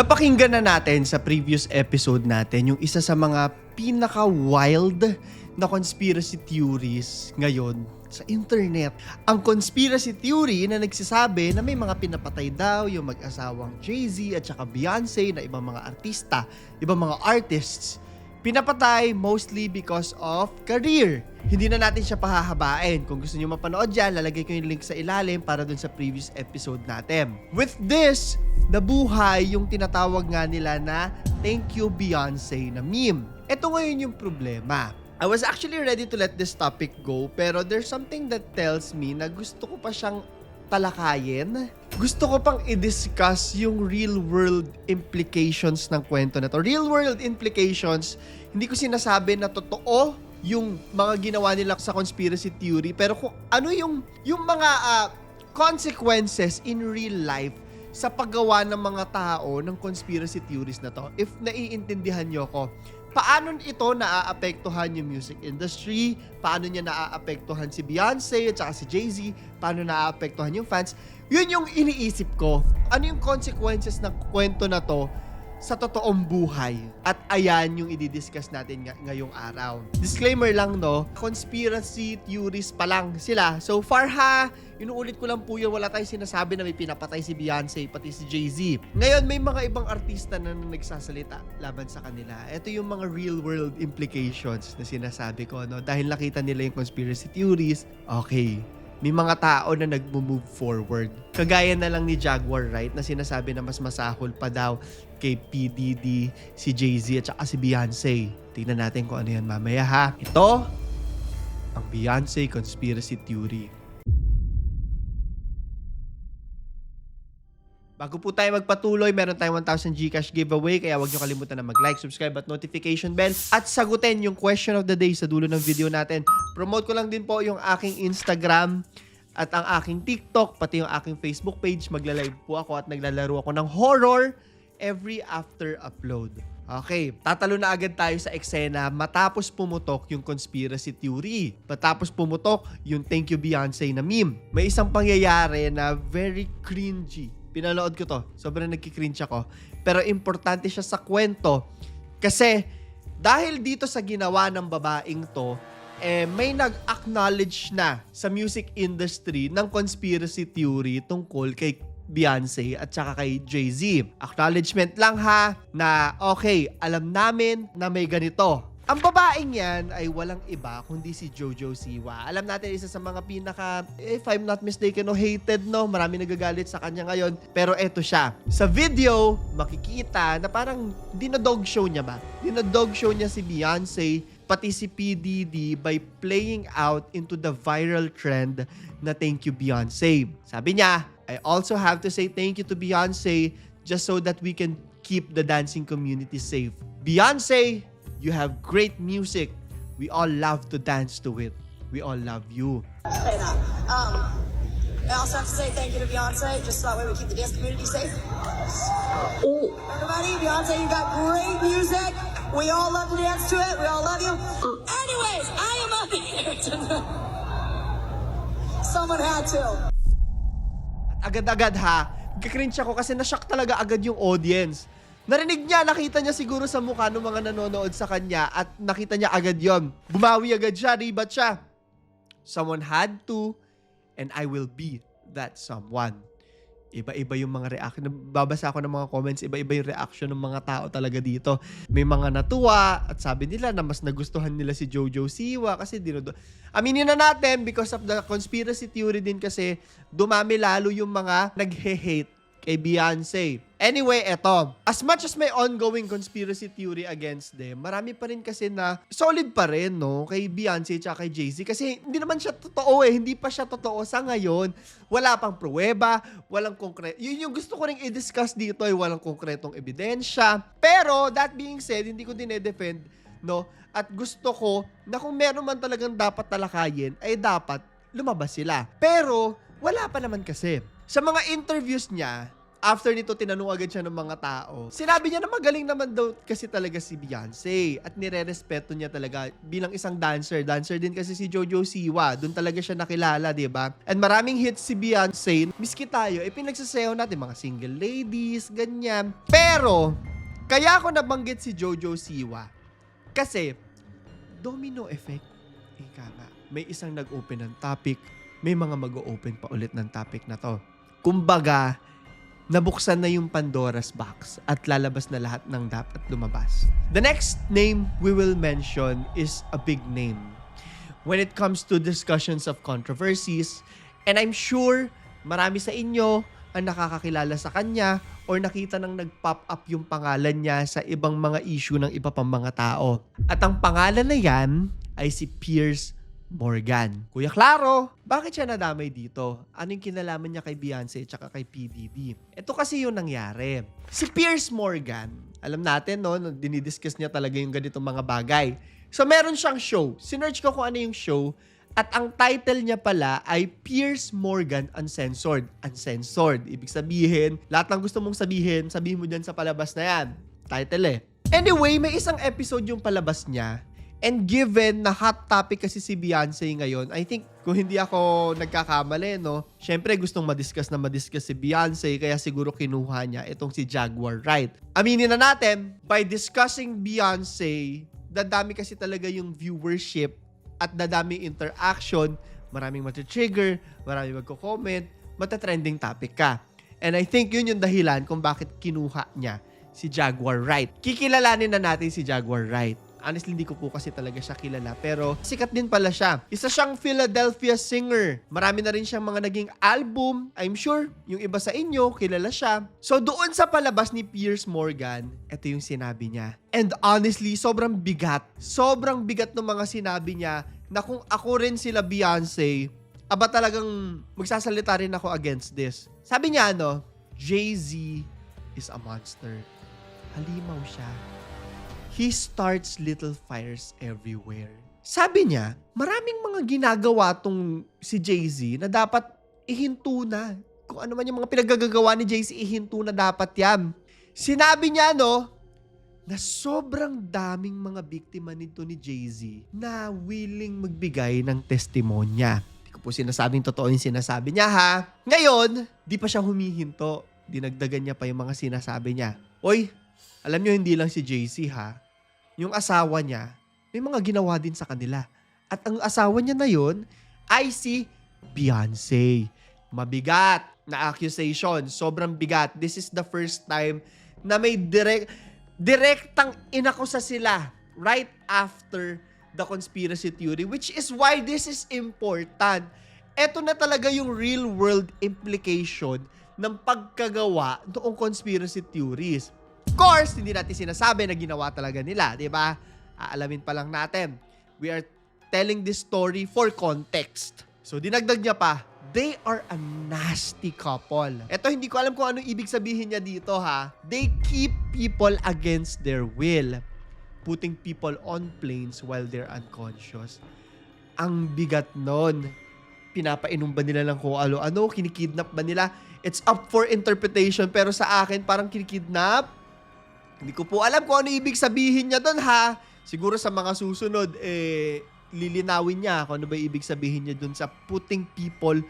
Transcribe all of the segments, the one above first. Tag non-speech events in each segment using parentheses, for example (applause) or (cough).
Napakinggan na natin sa previous episode natin yung isa sa mga pinaka-wild na conspiracy theories ngayon sa internet. Ang conspiracy theory na nagsasabi na may mga pinapatay daw yung mag-asawang Jay-Z at saka Beyonce na ibang mga artista, ibang mga artists Pinapatay mostly because of career. Hindi na natin siya pahahabain. Kung gusto niyo mapanood yan, lalagay ko yung link sa ilalim para dun sa previous episode natin. With this, nabuhay yung tinatawag nga nila na Thank You Beyonce na meme. Ito ngayon yung problema. I was actually ready to let this topic go pero there's something that tells me na gusto ko pa siyang talakayin. Gusto ko pang i-discuss yung real world implications ng kwento na to. Real world implications, hindi ko sinasabi na totoo yung mga ginawa nila sa conspiracy theory, pero kung ano yung, yung mga ah, consequences in real life sa paggawa ng mga tao ng conspiracy theories na to. If naiintindihan nyo ko, paano ito naaapektuhan yung music industry, paano niya naaapektuhan si Beyonce at saka si Jay-Z, paano naaapektuhan yung fans, yun yung iniisip ko. Ano yung consequences ng kwento na to sa totoong buhay. At ayan yung i-discuss natin nga- ngayong araw. Disclaimer lang no, conspiracy theories pa lang sila. So far ha, inuulit ko lang po yun, wala tayong sinasabi na may pinapatay si Beyonce, pati si Jay-Z. Ngayon, may mga ibang artista na nagsasalita laban sa kanila. Ito yung mga real world implications na sinasabi ko, no? Dahil nakita nila yung conspiracy theories, okay, may mga tao na nag-move forward. Kagaya na lang ni Jaguar, right? Na sinasabi na mas masahol pa daw kay PDD, si Jay-Z at saka si Beyonce. Tingnan natin kung ano yan mamaya ha. Ito, ang Beyonce conspiracy theory. Bago po tayo magpatuloy, meron tayong 1,000 Gcash giveaway kaya huwag nyo kalimutan na mag-like, subscribe at notification bell at sagutin yung question of the day sa dulo ng video natin. Promote ko lang din po yung aking Instagram at ang aking TikTok, pati yung aking Facebook page. Magla-live po ako at naglalaro ako ng horror every after upload. Okay, tatalo na agad tayo sa eksena matapos pumutok yung conspiracy theory. Matapos pumutok yung Thank You Beyonce na meme. May isang pangyayari na very cringy. Pinanood ko to. Sobrang nagkikringe ako. Pero importante siya sa kwento. Kasi dahil dito sa ginawa ng babaeng to, eh, may nag-acknowledge na sa music industry ng conspiracy theory tungkol kay Beyonce at saka kay Jay-Z. Acknowledgement lang ha na okay, alam namin na may ganito. Ang babaeng yan ay walang iba kundi si Jojo Siwa. Alam natin isa sa mga pinaka, if I'm not mistaken, no, hated no. Marami nagagalit sa kanya ngayon. Pero eto siya. Sa video, makikita na parang dinodog show niya ba? Dinodog show niya si Beyonce pati si PDD by playing out into the viral trend na thank you Beyonce. Sabi niya, I also have to say thank you to Beyonce just so that we can keep the dancing community safe. Beyonce, you have great music. We all love to dance to it. We all love you. say that. Um, I also have to say thank you to Beyonce, just so that way we keep the dance community safe. Everybody, Beyonce, you got great music. We all love to dance to it. We all love you. Anyways, I am up here tonight. (laughs) Someone had to. At agad-agad ha, nagkakringe ako kasi nashock talaga agad yung audience. Narinig niya, nakita niya siguro sa mukha ng mga nanonood sa kanya at nakita niya agad yon. Bumawi agad siya, ribat siya. Someone had to and I will be that someone. Iba-iba yung mga reaction. Babasa ako ng mga comments, iba-iba yung reaction ng mga tao talaga dito. May mga natuwa at sabi nila na mas nagustuhan nila si Jojo Siwa kasi dinodo. Aminin na natin because of the conspiracy theory din kasi dumami lalo yung mga naghe-hate kay Beyonce. Anyway, eto. As much as may ongoing conspiracy theory against them, marami pa rin kasi na solid pa rin, no? Kay Beyonce at kay Jay-Z. Kasi hindi naman siya totoo eh. Hindi pa siya totoo sa ngayon. Wala pang pruweba, walang konkret. Yun yung gusto ko rin i-discuss dito ay walang konkretong ebidensya. Pero, that being said, hindi ko dinedefend, no? At gusto ko na kung meron man talagang dapat talakayin, ay dapat lumabas sila. Pero, wala pa naman kasi. Sa mga interviews niya, after nito, tinanong agad siya ng mga tao. Sinabi niya na magaling naman daw kasi talaga si Beyonce at nire-respeto niya talaga bilang isang dancer. Dancer din kasi si Jojo Siwa. Doon talaga siya nakilala, di ba? And maraming hits si Beyonce. Miski tayo, eh natin mga single ladies, ganyan. Pero, kaya ako nabanggit si Jojo Siwa kasi domino effect. Ika nga, may isang nag-open ng topic, may mga mag-open pa ulit ng topic na to. Kumbaga, nabuksan na yung Pandora's box at lalabas na lahat ng dapat lumabas. The next name we will mention is a big name when it comes to discussions of controversies and I'm sure marami sa inyo ang nakakakilala sa kanya or nakita nang nag-pop up yung pangalan niya sa ibang mga issue ng iba pang mga tao. At ang pangalan na yan ay si Piers Morgan. Kuya Claro, bakit siya nadamay dito? Ano yung kinalaman niya kay Beyonce at kay PDD? Ito kasi yung nangyari. Si Piers Morgan, alam natin no, dinidiscuss niya talaga yung ganitong mga bagay. So meron siyang show. Sinerch ko kung ano yung show. At ang title niya pala ay Piers Morgan Uncensored. Uncensored. Ibig sabihin, lahat ng gusto mong sabihin, sabihin mo dyan sa palabas na yan. Title eh. Anyway, may isang episode yung palabas niya And given na hot topic kasi si Beyonce ngayon, I think kung hindi ako nagkakamali, no, syempre gustong madiscuss na madiscuss si Beyonce, kaya siguro kinuha niya itong si Jaguar Wright. Aminin na natin, by discussing Beyonce, dadami kasi talaga yung viewership at dadami interaction, maraming matitrigger, maraming magko-comment, matatrending topic ka. And I think yun yung dahilan kung bakit kinuha niya si Jaguar Wright. Kikilalanin na natin si Jaguar Wright. Honestly, hindi ko po kasi talaga siya kilala. Pero sikat din pala siya. Isa siyang Philadelphia singer. Marami na rin siyang mga naging album. I'm sure, yung iba sa inyo, kilala siya. So doon sa palabas ni Piers Morgan, ito yung sinabi niya. And honestly, sobrang bigat. Sobrang bigat ng mga sinabi niya na kung ako rin sila Beyonce, aba talagang magsasalita rin ako against this. Sabi niya ano, Jay-Z is a monster. Halimaw siya he starts little fires everywhere. Sabi niya, maraming mga ginagawa tong si Jay-Z na dapat ihinto na. Kung ano man yung mga pinagagagawa ni Jay-Z, ihinto na dapat yan. Sinabi niya, no, na sobrang daming mga biktima nito ni Jay-Z na willing magbigay ng testimonya. Hindi ko po sinasabing totoo yung sinasabi niya, ha? Ngayon, di pa siya humihinto. Dinagdagan niya pa yung mga sinasabi niya. Oy, alam nyo, hindi lang si JC ha. Yung asawa niya, may mga ginawa din sa kanila. At ang asawa niya na yon ay si Beyonce. Mabigat na accusation. Sobrang bigat. This is the first time na may direct, direktang inakusa sila right after the conspiracy theory which is why this is important. Ito na talaga yung real world implication ng pagkagawa noong conspiracy theories. Course, hindi natin sinasabi na ginawa talaga nila, di ba? Aalamin pa lang natin. We are telling this story for context. So, dinagdag niya pa, they are a nasty couple. Ito, hindi ko alam kung anong ibig sabihin niya dito, ha? They keep people against their will. Putting people on planes while they're unconscious. Ang bigat nun. Pinapainom ba nila lang kung ano-ano? Kinikidnap ba nila? It's up for interpretation. Pero sa akin, parang kinikidnap hindi ko po alam kung ano ibig sabihin niya doon ha. Siguro sa mga susunod, eh, lilinawin niya kung ano ba ibig sabihin niya doon sa putting people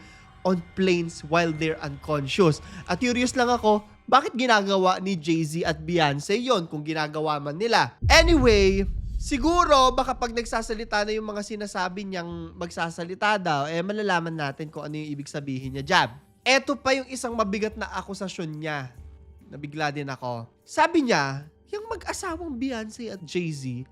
on planes while they're unconscious. At curious lang ako, bakit ginagawa ni Jay-Z at Beyonce yon kung ginagawa man nila? Anyway, siguro baka pag nagsasalita na yung mga sinasabi niyang magsasalita daw, eh malalaman natin kung ano yung ibig sabihin niya jab. Eto pa yung isang mabigat na akusasyon niya nabigla din ako. Sabi niya, yung mag-asawang Beyonce at Jay-Z,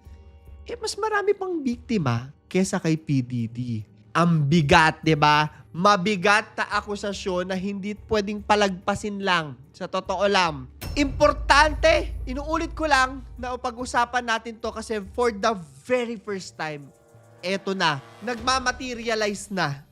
eh mas marami pang biktima kesa kay PDD. Ang bigat, 'di ba? Mabigat na akusasyon na hindi pwedeng palagpasin lang. Sa totoo lang. Importante, inuulit ko lang na pag-usapan natin to kasi for the very first time, eto na, nagmamaterialize na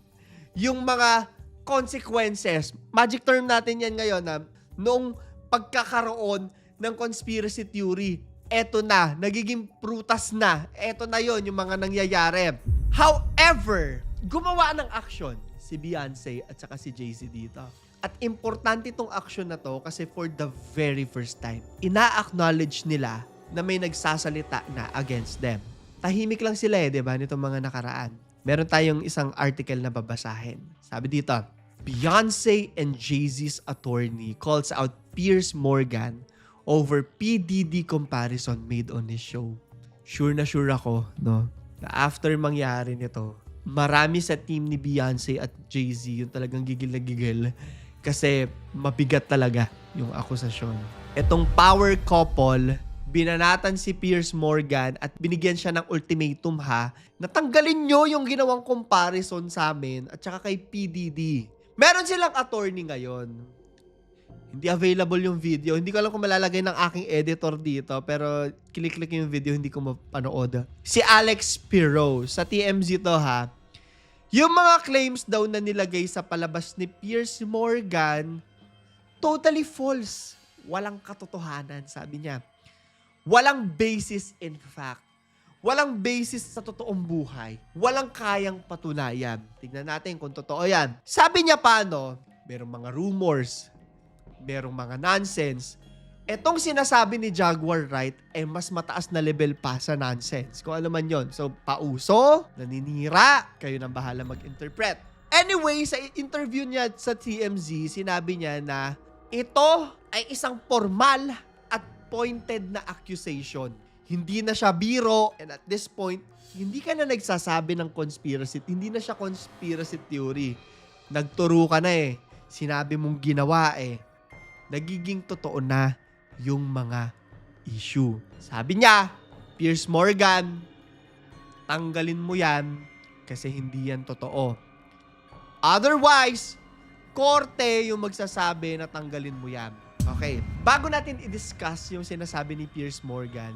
yung mga consequences. Magic term natin yan ngayon na noong pagkakaroon ng conspiracy theory. Eto na, nagiging prutas na. Eto na yon yung mga nangyayari. However, gumawa ng action si Beyonce at saka si Jay-Z dito. At importante itong action na to kasi for the very first time, ina-acknowledge nila na may nagsasalita na against them. Tahimik lang sila eh, di ba, nitong mga nakaraan. Meron tayong isang article na babasahin. Sabi dito, Beyonce and Jay-Z's attorney calls out Piers Morgan over PDD comparison made on his show. Sure na sure ako, no, na after mangyari nito, marami sa team ni Beyonce at Jay-Z yung talagang gigil na gigil kasi mabigat talaga yung akusasyon. Itong power couple, binanatan si Piers Morgan at binigyan siya ng ultimatum ha, natanggalin nyo yung ginawang comparison sa amin at saka kay PDD. Meron silang attorney ngayon. Hindi available yung video. Hindi ko alam kung malalagay ng aking editor dito, pero kiliklik yung video, hindi ko mapanood. Si Alex Pirro, sa TMZ to ha, yung mga claims daw na nilagay sa palabas ni Piers Morgan, totally false. Walang katotohanan, sabi niya. Walang basis in fact. Walang basis sa totoong buhay. Walang kayang patunayan. Tignan natin kung totoo yan. Sabi niya paano, merong mga rumors, merong mga nonsense. Etong sinasabi ni Jaguar Wright ay mas mataas na level pa sa nonsense. Kung ano man yon. So, pauso, naninira, kayo nang bahala mag-interpret. Anyway, sa interview niya sa TMZ, sinabi niya na ito ay isang formal at pointed na accusation. Hindi na siya biro and at this point, hindi ka na nagsasabi ng conspiracy. Hindi na siya conspiracy theory. Nagturo ka na eh. Sinabi mong ginawa eh. Nagiging totoo na yung mga issue. Sabi niya, Piers Morgan, tanggalin mo yan kasi hindi yan totoo. Otherwise, korte yung magsasabi na tanggalin mo yan. Okay, bago natin i-discuss yung sinasabi ni Piers Morgan,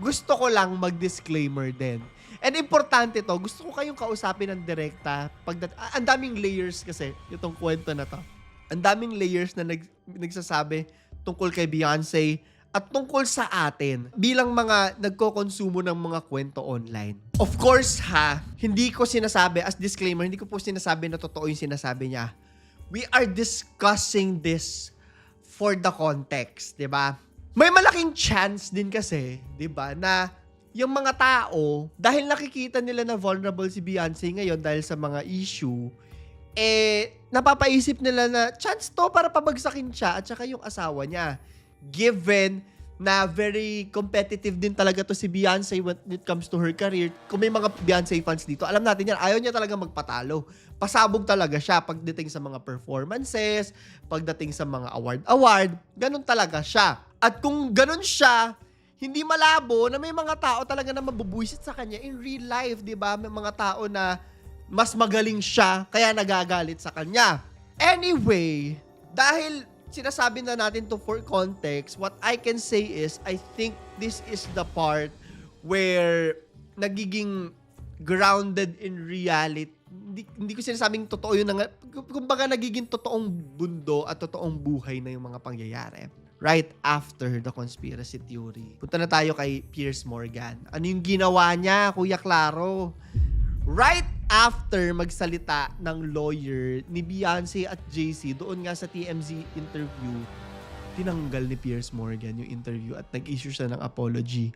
gusto ko lang mag-disclaimer din. And importante to, gusto ko kayong kausapin ng direkta. Pag ah, ang daming layers kasi itong kwento na to. Ang daming layers na nag, nagsasabi tungkol kay Beyonce at tungkol sa atin bilang mga nagko-konsumo ng mga kwento online. Of course ha, hindi ko sinasabi, as disclaimer, hindi ko po sinasabi na totoo yung sinasabi niya. We are discussing this for the context, 'di ba? May malaking chance din kasi, 'di ba, na yung mga tao dahil nakikita nila na vulnerable si Beyonce ngayon dahil sa mga issue, eh napapaisip nila na chance to para pabagsakin siya at saka yung asawa niya. Given na very competitive din talaga to si Beyonce when it comes to her career. Kung may mga Beyonce fans dito, alam natin yan, ayaw niya talaga magpatalo. Pasabog talaga siya pagdating sa mga performances, pagdating sa mga award-award, ganun talaga siya. At kung ganun siya, hindi malabo na may mga tao talaga na mabubuisit sa kanya in real life, di ba? May mga tao na mas magaling siya, kaya nagagalit sa kanya. Anyway, dahil sinasabi na natin to for context, what I can say is, I think this is the part where nagiging grounded in reality. Hindi, hindi ko sinasabing totoo yun. Na, kumbaga nagiging totoong bundo at totoong buhay na yung mga pangyayari. Right after the conspiracy theory. Punta na tayo kay Piers Morgan. Ano yung ginawa niya, Kuya Claro? Right after magsalita ng lawyer ni Beyonce at Jay-Z doon nga sa TMZ interview, tinanggal ni Piers Morgan yung interview at nag-issue siya ng apology.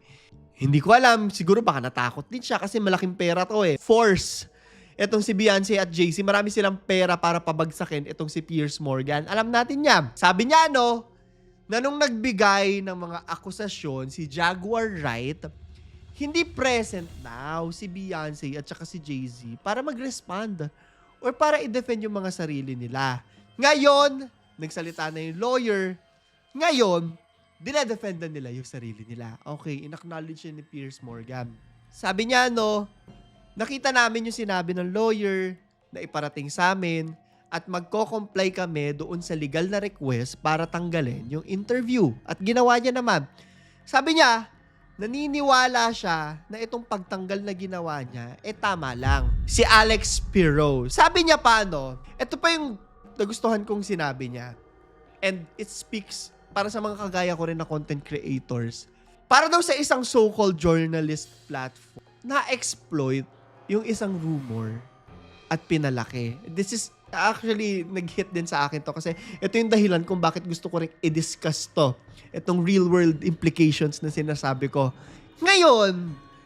Hindi ko alam, siguro baka natakot din siya kasi malaking pera to eh. Force. Etong si Beyonce at Jay-Z, marami silang pera para pabagsakin itong si Piers Morgan. Alam natin niya. Sabi niya no, na nung nagbigay ng mga akusasyon si Jaguar Wright, hindi present now si Beyonce at saka si Jay-Z para mag-respond or para i-defend yung mga sarili nila. Ngayon, nagsalita na yung lawyer. Ngayon, dinedefend nila yung sarili nila. Okay, in-acknowledge ni Piers Morgan. Sabi niya, no, nakita namin yung sinabi ng lawyer na iparating sa amin at magko-comply kami doon sa legal na request para tanggalin yung interview. At ginawa niya naman. Sabi niya, naniniwala siya na itong pagtanggal na ginawa niya, eh tama lang. Si Alex Pirro. Sabi niya paano, ito pa yung nagustuhan kong sinabi niya. And it speaks para sa mga kagaya ko rin na content creators. Para daw sa isang so-called journalist platform, na-exploit yung isang rumor at pinalaki. This is Actually, nag-hit din sa akin to kasi ito yung dahilan kung bakit gusto ko rin i-discuss to. Itong real-world implications na sinasabi ko. Ngayon,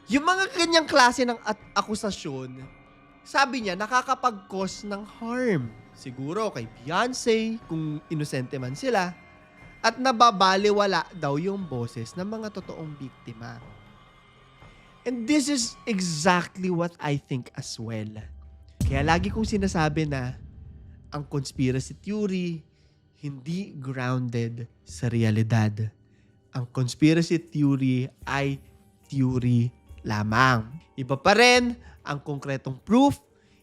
yung mga kanyang klase ng at akusasyon, sabi niya, nakakapag-cause ng harm. Siguro kay Beyonce, kung inosente man sila, at nababaliwala daw yung boses ng mga totoong biktima. And this is exactly what I think as well. Kaya lagi kong sinasabi na ang conspiracy theory hindi grounded sa realidad. Ang conspiracy theory ay theory lamang. Iba pa rin ang konkretong proof,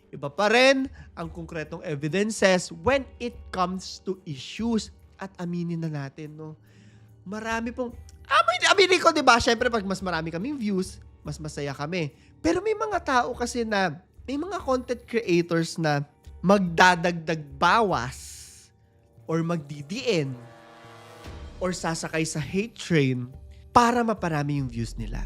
iba pa rin ang konkretong evidences when it comes to issues at aminin na natin, no? Marami pong, amin, aminin ko, di ba? Siyempre, pag mas marami kaming views, mas masaya kami. Pero may mga tao kasi na, may mga content creators na magdadagdag bawas or magdidiin or sasakay sa hate train para maparami yung views nila.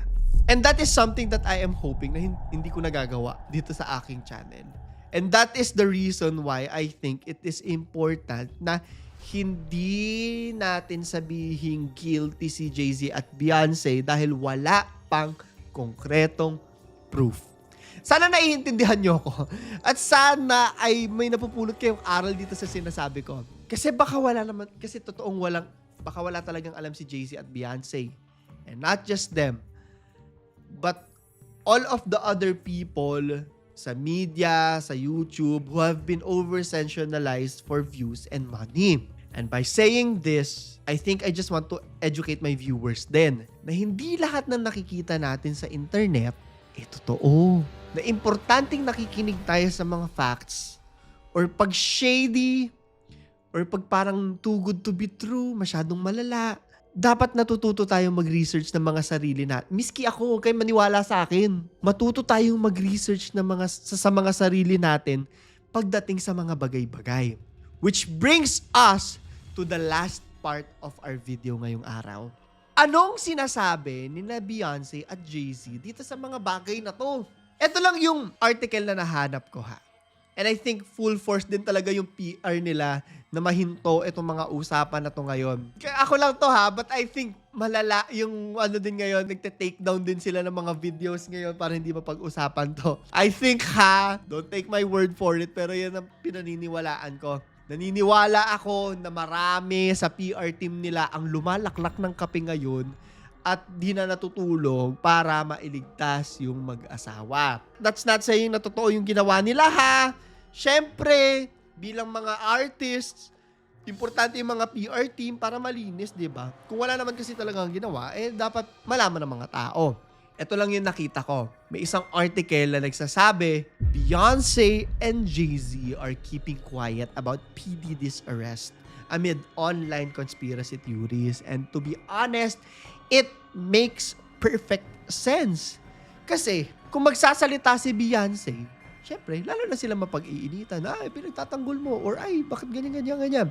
And that is something that I am hoping na hin- hindi ko nagagawa dito sa aking channel. And that is the reason why I think it is important na hindi natin sabihin guilty si Jay-Z at Beyonce dahil wala pang konkretong proof. Sana naiintindihan nyo ako. At sana ay may napupulot kayong aral dito sa sinasabi ko. Kasi baka wala naman, kasi totoong walang, baka wala talagang alam si Jay-Z at Beyonce. And not just them. But all of the other people sa media, sa YouTube, who have been over-sensationalized for views and money. And by saying this, I think I just want to educate my viewers din na hindi lahat ng nakikita natin sa internet eh totoo. Na importanteng nakikinig tayo sa mga facts or pag shady or pag parang too good to be true, masyadong malala, dapat natututo tayong mag-research ng mga sarili natin. Miski ako, huwag kayong maniwala sa akin. Matuto tayong mag-research ng mga, sa, sa mga sarili natin pagdating sa mga bagay-bagay. Which brings us to the last part of our video ngayong araw. Anong sinasabi ni na Beyonce at Jay-Z dito sa mga bagay na to? Ito lang yung article na nahanap ko ha. And I think full force din talaga yung PR nila na mahinto itong mga usapan na to ngayon. Kaya ako lang to ha, but I think malala yung ano din ngayon, nagte-take down din sila ng mga videos ngayon para hindi mapag-usapan to. I think ha, don't take my word for it, pero yan ang pinaniniwalaan ko. Naniniwala ako na marami sa PR team nila ang lumalaklak ng kape ngayon at di na natutulog para mailigtas yung mag-asawa. That's not saying na totoo yung ginawa nila ha. Siyempre, bilang mga artists, importante yung mga PR team para malinis, di ba? Kung wala naman kasi talagang ginawa, eh dapat malaman ng mga tao. Ito lang yung nakita ko. May isang article na nagsasabi, Beyonce and Jay-Z are keeping quiet about P. Diddy's arrest amid online conspiracy theories. And to be honest, it makes perfect sense. Kasi, kung magsasalita si Beyonce, syempre, lalo na sila mapag-iinitan. Ay, pinagtatanggol mo. Or ay, bakit ganyan, ganyan, ganyan.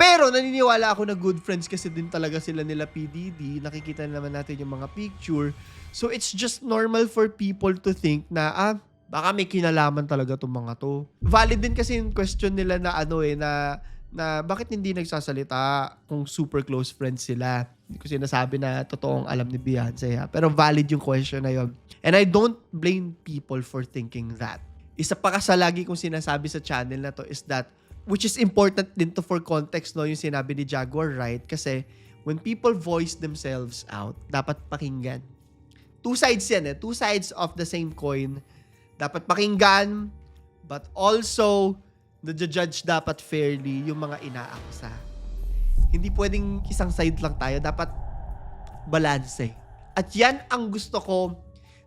Pero naniniwala ako na good friends kasi din talaga sila nila PDD. Nakikita naman natin yung mga picture. So it's just normal for people to think na ah, baka may kinalaman talaga tong mga to. Valid din kasi yung question nila na ano eh, na, na bakit hindi nagsasalita kung super close friends sila. Hindi ko sinasabi na totoong alam ni Beyonce ha. Pero valid yung question na yun. And I don't blame people for thinking that. Isa pa ka sa lagi kong sinasabi sa channel na to is that which is important din to for context no yung sinabi ni Jaguar right kasi when people voice themselves out dapat pakinggan two sides yan eh two sides of the same coin dapat pakinggan but also judge dapat fairly yung mga inaakusa hindi pwedeng isang side lang tayo dapat balance eh. at yan ang gusto ko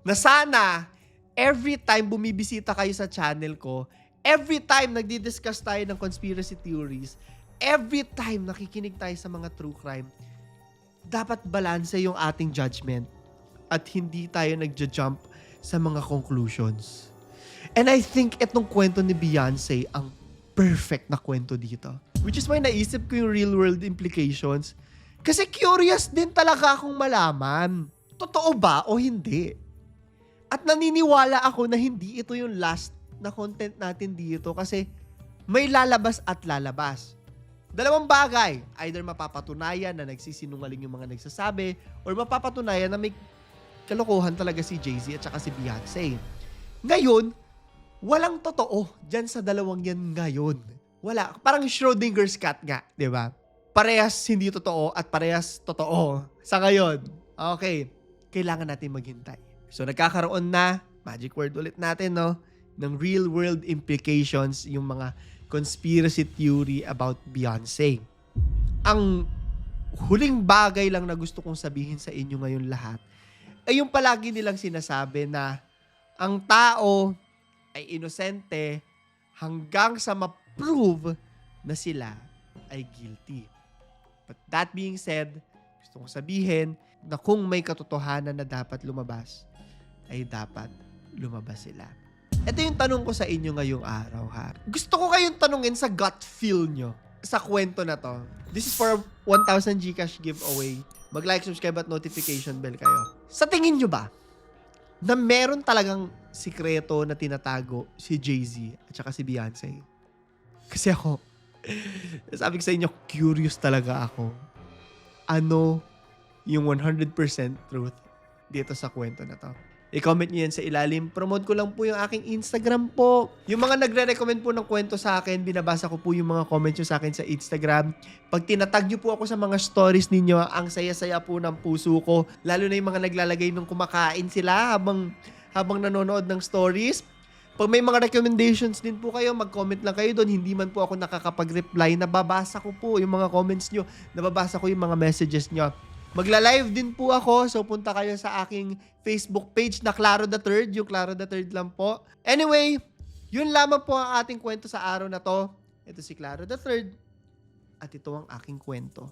na sana every time bumibisita kayo sa channel ko every time nagdi-discuss tayo ng conspiracy theories, every time nakikinig tayo sa mga true crime, dapat balanse yung ating judgment at hindi tayo nagja-jump sa mga conclusions. And I think itong kwento ni Beyonce ang perfect na kwento dito. Which is why naisip ko yung real world implications. Kasi curious din talaga akong malaman. Totoo ba o hindi? At naniniwala ako na hindi ito yung last na content natin dito kasi may lalabas at lalabas. Dalawang bagay, either mapapatunayan na nagsisinungaling yung mga nagsasabi or mapapatunayan na may kalokohan talaga si Jay-Z at saka si Beyonce. Ngayon, walang totoo dyan sa dalawang yan ngayon. Wala. Parang Schrodinger's cat nga, di ba? Parehas hindi totoo at parehas totoo sa ngayon. Okay, kailangan natin maghintay. So nagkakaroon na, magic word ulit natin, no? ng real world implications yung mga conspiracy theory about Beyonce. Ang huling bagay lang na gusto kong sabihin sa inyo ngayon lahat ay yung palagi nilang sinasabi na ang tao ay inosente hanggang sa ma-prove na sila ay guilty. But that being said, gusto kong sabihin na kung may katotohanan na dapat lumabas, ay dapat lumabas sila. Ito yung tanong ko sa inyo ngayong araw, ha? Gusto ko kayong tanungin sa gut feel nyo sa kwento na to. This is for a 1,000 Gcash giveaway. Mag-like, subscribe at notification bell kayo. Sa tingin nyo ba, na meron talagang sikreto na tinatago si Jay-Z at saka si Beyonce? Kasi ako, (laughs) sabi ko sa inyo, curious talaga ako. Ano yung 100% truth dito sa kwento na to? I-comment nyo yan sa ilalim. Promote ko lang po yung aking Instagram po. Yung mga nagre-recommend po ng kwento sa akin, binabasa ko po yung mga comments nyo sa akin sa Instagram. Pag tinatag nyo po ako sa mga stories ninyo, ang saya-saya po ng puso ko. Lalo na yung mga naglalagay nung kumakain sila habang, habang nanonood ng stories. Pag may mga recommendations din po kayo, mag-comment lang kayo doon. Hindi man po ako nakakapag-reply. Nababasa ko po yung mga comments nyo. Nababasa ko yung mga messages nyo. Magla-live din po ako, so punta kayo sa aking Facebook page na Claro the Third, yung Claro the Third lang po. Anyway, yun lamang po ang ating kwento sa araw na to. Ito si Claro the Third, at ito ang aking kwento.